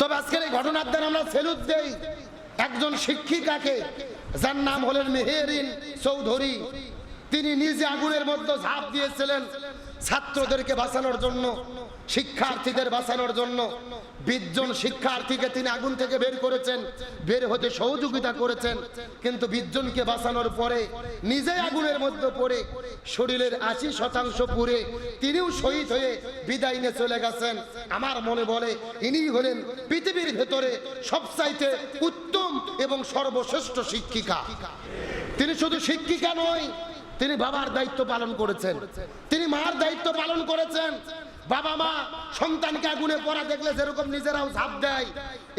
তবে আজকের এই ঘটনার দ্বারা আমরা সেলুট দেই একজন শিক্ষিকাকে, যার নাম হলেন মেহেরিন চৌধুরী। তিনি নিজে আগুনের মধ্যে ঝাঁপ দিয়েছিলেন ছাত্রদেরকে বাঁচানোর জন্য। শিক্ষার্থীদের বাঁচানোর জন্য বিশজন শিক্ষার্থীকে তিনি আগুন থেকে বের করেছেন, বের হতে সহযোগিতা করেছেন, কিন্তু বিশজনকে বাঁচানোর পরে নিজেই আগুনের মধ্যে পড়ে শরীরের আশি শতাংশ পুড়ে তিনিও শহীদ হয়ে বিদায় নিয়ে চলে গেছেন। আমার মনে বলে, ইনি হলেন পৃথিবীর ভেতরে সবচাইতে উত্তম এবং সর্বশ্রেষ্ঠ শিক্ষিকা। তিনি শুধু শিক্ষিকা নয়, তিনি বাবার দায়িত্ব পালন করেছেন। তিনি মার দায়িত্ব পালন করেছেন। বাবা মা সন্তানকে আগুনে পড়া দেখলে যেরকম নিজেরাও ঝাঁপ দেয়।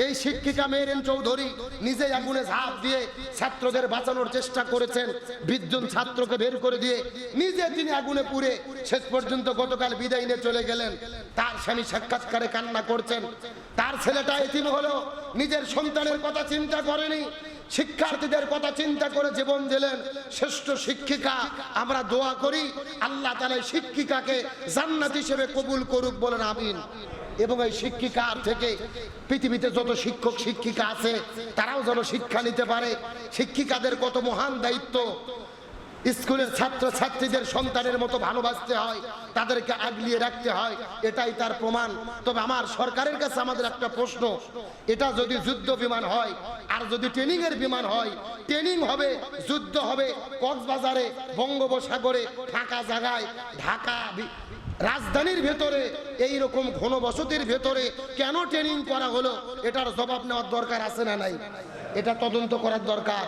এই শিক্ষিকা মেয়েরেন চৌধুরী নিজেই আগুনে ঝাঁপ দিয়ে ছাত্রদের বাঁচানোর চেষ্টা করেছেন। বিশজন ছাত্রকে বের করে দিয়ে নিজে তিনি আগুনে পুড়ে শেষ পর্যন্ত গতকাল বিদায় নিয়ে চলে গেলেন। তার স্বামী সাক্ষাৎকারে কান্না করছেন। তার ছেলেটা এতিম হলো নিজের সন্তানের কথা চিন্তা করেনি। শিক্ষার্থীদের কথা চিন্তা করে জীবন দিলেন শ্রেষ্ঠ শিক্ষিকা। আমরা দোয়া করি, আল্লাহ তালা শিক্ষিকাকে জান্নাত হিসেবে কবুল করুক বলেন, আমিন। এবং এই শিক্ষিকার থেকে পৃথিবীতে যত শিক্ষক, শিক্ষিকা আছে, তারাও যেন শিক্ষা নিতে পারে। শিক্ষিকাদের কত মহান দায়িত্ব স্কুলের ছাত্র ছাত্রীদের সন্তানের মতো ভালোবাসতে হয়, তাদেরকে আগলিয়ে রাখতে হয়, এটাই তার প্রমাণ। তবে আমার সরকারের কাছে আমাদের একটা প্রশ্ন, এটা যদি যুদ্ধ বিমান হয়, আর যদি ট্রেনিং এর বিমান হয়, ট্রেনিং হবে, যুদ্ধ হবে কক্সবাজারে, বঙ্গোপসাগরে, ফাঁকা জায়গায়, ঢাকা রাজধানীর ভেতরে এই রকম ঘনবসতির ভেতরে কেন ট্রেনিং করা হলো, এটার জবাব নেওয়ার দরকার আছে না নাই? এটা তদন্ত করার দরকার।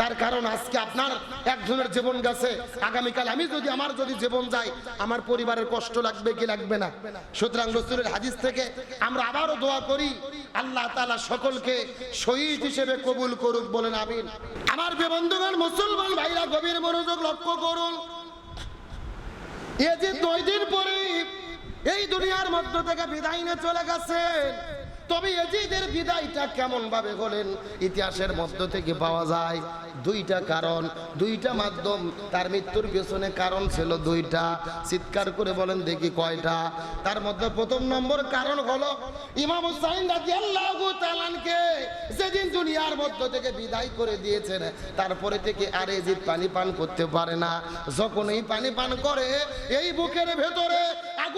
তার কারণ আজকে আপনার একজনের জীবন গেছে। আগামীকাল আমি যদি আমার যদি জীবন যায়, আমার পরিবারের কষ্ট লাগবে কি লাগবে না? সুতরাং রসুলের হাদিস থেকে আমরা আবারও দোয়া করি, আল্লাহ তাআলা সকলকে শহীদ হিসেবে কবুল করুক বলেন, আমিন। আমার বন্ধুগণ, মুসলমান ভাইরা, গভীর মনোযোগ লক্ষ্য করুন। এ যে দুই দিন পরে এই দুনিয়ার মধ্য থেকে বিদায় নিয়ে চলে গেছেন তবে এজিদের বিদায়টা কেমন ভাবে হলেন, ইতিহাসের মধ্য থেকে পাওয়া যায় দুইটা কারণ। দুইটা মাধ্যম, তার মৃত্যুর পেছনে কারণ ছিল দুইটা। চিৎকার করে বলেন, দেখি কয়টা। তার মধ্যে প্রথম নম্বর কারণ হলো, ইমাম হুসাইন রাদিয়াল্লাহু তাআলাকে যেদিন দুনিয়ার মধ্য থেকে বিদায় করে দিয়েছেন, তারপরে থেকে আর এজিদ পানি পান করতে পারে না। যখন এই পানি পান করে, এই বুকের ভেতরে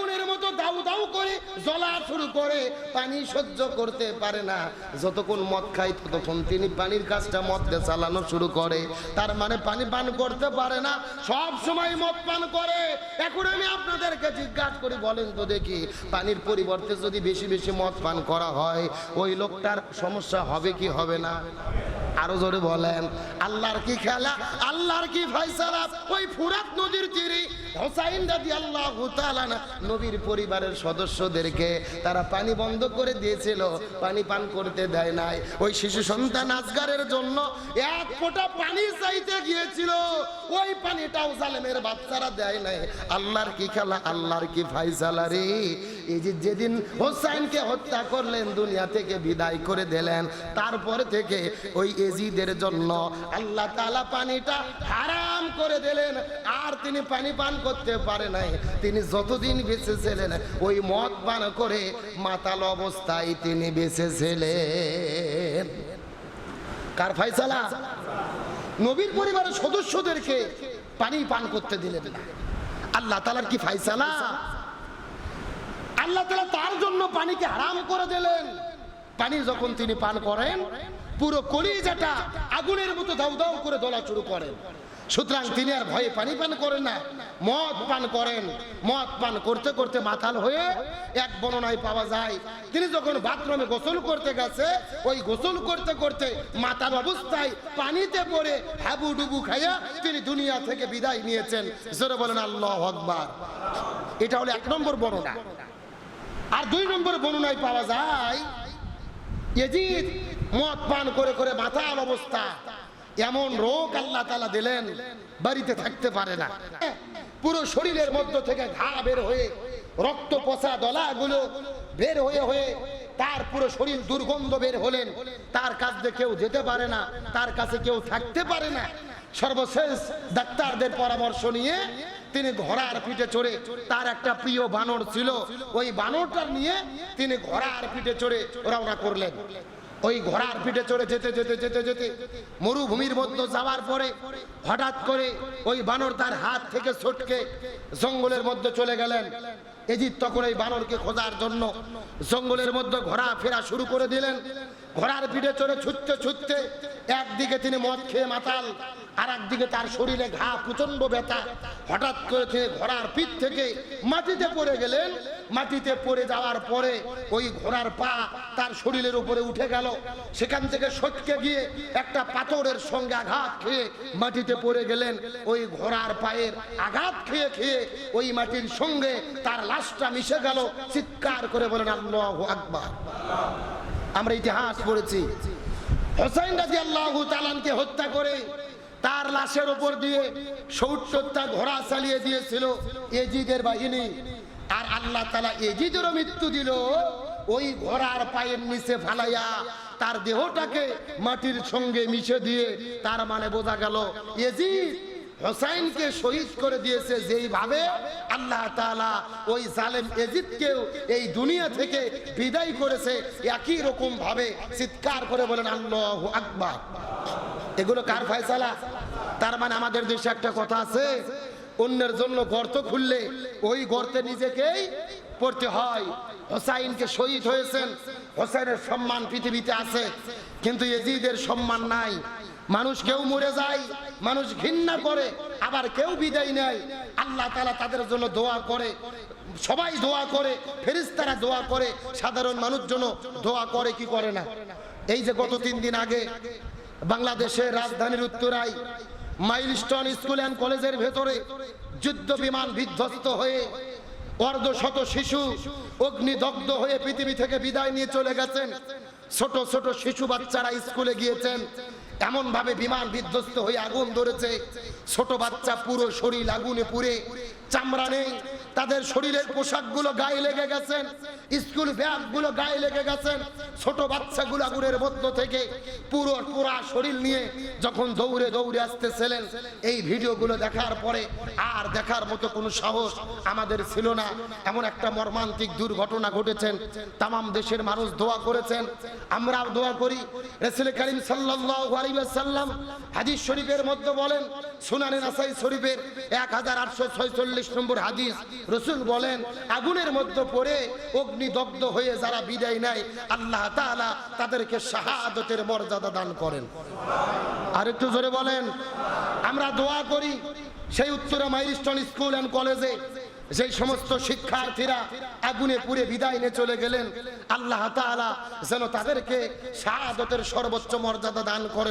আগুনের মতো দাউ দাউ করে জ্বলা শুরু করে, পানি সহ্য করতে পারে না। যতক্ষণ মদ খাই ততক্ষণ তিনি পানির কাজটা মদ দিয়ে চালানো শুরু করে। তার মানে পানি পান করতে পারে না, সব সময় মদ পান করে। এখন আমি আপনাদেরকে জিজ্ঞাসা করি, বলেন তো দেখি, পানির পরিবর্তে যদি বেশি বেশি মদ পান করা হয়, ওই লোকটার সমস্যা হবে কি হবে না? আরও জোরে বলেন, আল্লাহর কি খেলা? আল্লাহর কি ফয়সালা? ওই ফুরাত নদীর তীরে হোসাইন দাদি আল্লাহ নবীর পরিবারের সদস্যদেরকে তারা পানি বন্ধ করে দিয়েছিল, পানি পান করতে দেয় নাই। ওই শিশু সন্তান আজগারের জন্য এক ফোঁটা পানি চাইতে গিয়েছিল, ওই পানিটাও জালেমের বাচ্চারা দেয় নাই। আল্লাহর কি খেলা, আল্লাহর কি ফাইসালা রে? এই যে যেদিন হোসাইনকে হত্যা করলেন, দুনিয়া থেকে বিদায় করে দিলেন, তারপর থেকে ওই এজিদের জন্য আল্লাহ তালা পানিটা হারাম করে দিলেন। আর তিনি পানি পান করতে পারে নাই। তিনি যতদিন বেঁচে ছিলেন ওই মদ পান করে মাতাল অবস্থায় তিনি বেঁচে ছিলেন কার ফাইসালা নবীর পরিবারের সদস্যদেরকে পানি পান করতে দিলেন না। আল্লাহ তালার কি ফাইসালা আল্লাহ তালা তার জন্য পানিকে হারাম করে দিলেন। পানি যখন তিনি পান করেন, পুরো কলিজাটা আগুনের মতো দাউ দাউ করে দলা শুরু করেন। সুতরাং তিনি আর ভয়ে পানি পান করেন না। মদ পান করেন। মদ পান করতে করতে মাথাল হয়ে এক বর্ণনায় পাওয়া যায়। তিনি যখন বাথরুমে গোসল করতে গেছে, ওই গোসল করতে করতে মাতাল অবস্থায় পানিতে পড়ে হাবু ডুবু খাইয়া তিনি দুনিয়া থেকে বিদায় নিয়েছেন। জোরে বলেন, আল্লাহ আকবার। এটা হলো এক নম্বর বর্ণনা আর দুই নম্বর বর্ণনায় পাওয়া যায় এজিদ মদ পান করে করে মাথার অবস্থা। এমন রোগ আল্লাহ তালা দিলেন, বাড়িতে থাকতে পারে না। পুরো শরীরের মধ্য থেকে ঘা বের হয়ে, রক্ত পচা দলাগুলো বের হয়ে হয়ে তার পুরো শরীর দুর্গন্ধ বের হলেন। তার কাছে কেউ যেতে পারে না, তার কাছে কেউ থাকতে পারে না। সর্বশেষ ডাক্তারদের পরামর্শ নিয়ে তিনি ঘোড়ার পিঠে চড়ে, তার একটা প্রিয় বানর ছিল, ওই বানরটা নিয়ে তিনি ঘোড়ার পিঠে চড়ে রওনা করলেন। ওই ঘোড়ার পিঠে চড়ে যেতে যেতে যেতে যেতে মরুভূমির মধ্যে যাওয়ার পরে হঠাৎ করে ওই বানর তার হাত থেকে ছটকে জঙ্গলের মধ্যে চলে গেলেন। এজিদ তখন ওই বানরকে খোঁজার জন্য জঙ্গলের মধ্যে ঘোরা ফেরা শুরু করে দিলেন। ঘোড়ার পিঠে চড়ে ছুটতে ছুটতে একদিকে তিনি মদ খেয়ে মাতাল আর একদিকে তার শরীরে ঘা প্রচণ্ড ব্যথা। হঠাৎ করে তিনি ঘোড়ার পিঠ থেকে মাটিতে পড়ে গেলেন। মাটিতে পড়ে যাওয়ার পরে ওই ঘোড়ার পা তার শরীরের উপরে উঠে গেল। সেখান থেকে সটকে গিয়ে একটা পাথরের সঙ্গে আঘাত খেয়ে মাটিতে পড়ে গেলেন। ওই ঘোড়ার পায়ের আঘাত খেয়ে খেয়ে ওই মাটির সঙ্গে তার লাশটা মিশে গেল। চিৎকার করে বলেন, আল্লাহ আকবার। আমরা ইতিহাস পড়েছি। হোসাইন রাজি আল্লাহ তালানকে হত্যা করে তার লাশের উপর দিয়ে সত্তরটা ঘোড়া চালিয়ে দিয়েছিল এজিদের বাহিনী। আর আল্লাহ তালা এজিদেরও মৃত্যু দিল। ওই ঘোড়ার পায়ের নিচে ফালাইয়া তার দেহটাকে মাটির সঙ্গে মিশে দিয়ে তার মানে বোঝা গেল এজিদ হোসাইনকে শহীদ করে দিয়েছে যেইভাবে, আল্লাহ তাআলা ওই জালেম এজিদকেও এই দুনিয়া থেকে বিদায় করেছে একই রকম ভাবে চিৎকার করে বলেন, আল্লাহু আকবার। এগুলো কার ফয়সালা? তার মানে আমাদের দেশে একটা কথা আছে, অন্যের জন্য গর্ত খুললে ওই গর্তে নিজেকেই পড়তে হয়। হোসাইনকে শহীদ হয়েছেন, হোসাইনের সম্মান পৃথিবীতে আছে, কিন্তু এজিদের সম্মান নাই। মানুষ কেউ মরে যায়, মানুষ ঘৃণা করে, আবার কেউ বিদায় নেয়। আল্লাহ তালা তাদের জন্য দোয়া করে, সবাই দোয়া করে ফেরিস্তারা দোয়া করে, সাধারণ মানুষ জন্য দোয়া করে, কি করে না? এই যে গত তিন দিন আগে বাংলাদেশের রাজধানীর উত্তরায় মাইলস্টোন স্কুল অ্যান্ড কলেজের ভেতরে যুদ্ধ বিমান বিধ্বস্ত হয়ে অর্ধ শত শিশু অগ্নিদগ্ধ হয়ে পৃথিবী থেকে বিদায় নিয়ে চলে গেছেন। ছোট ছোট শিশু বাচ্চারা স্কুলে গিয়েছেন। এমন ভাবে বিমান বিধ্বস্ত হয়ে আগুন ধরেছে। ছোট বাচ্চা পুরো শরীর আগুনে পুড়ে চামড়া নেই। তাদের শরীরের পোশাকগুলো গায়ে লেগে গেছেন, স্কুল ব্যাগগুলো গায়ে লেগে গেছেন, ছোট বাচ্চা আগুনের মধ্য থেকে পুরো পুরা শরীর নিয়ে যখন দৌড়ে দৌড়ে আসতেছিলেন, এই ভিডিওগুলো দেখার পরে আর দেখার মতো কোনো সাহস আমাদের ছিল না। এমন একটা মর্মান্তিক দুর্ঘটনা ঘটেছেন, তামাম দেশের মানুষ দোয়া করেছেন, আমরাও দোয়া করি। রসুল করিম ওয়াসাল্লাম হাদিস শরীফের মধ্যে বলেন, সুনানে নাসাই শরীফের এক হাজার আটশো ছয়চল্লিশ নম্বর হাদিস, রসুল বলেন, আগুনের মধ্যে পড়ে অগ্নিদগ্ধ হয়ে যারা বিদায় নেয়, আল্লাহ তাআলা তাদেরকে শাহাদতের মর্যাদা দান করেন। আর একটু জোরে বলেন, আমরা দোয়া করি সেই উত্তরা মাইলস্টোন স্কুল অ্যান্ড কলেজে সেই সমস্ত শিক্ষার্থীরা আগুনে পুড়ে বিদায় নিয়ে চলে গেলেন, আল্লাহ তাআলা যেন তাদেরকে শাহাদতের সর্বোচ্চ মর্যাদা দান করেন।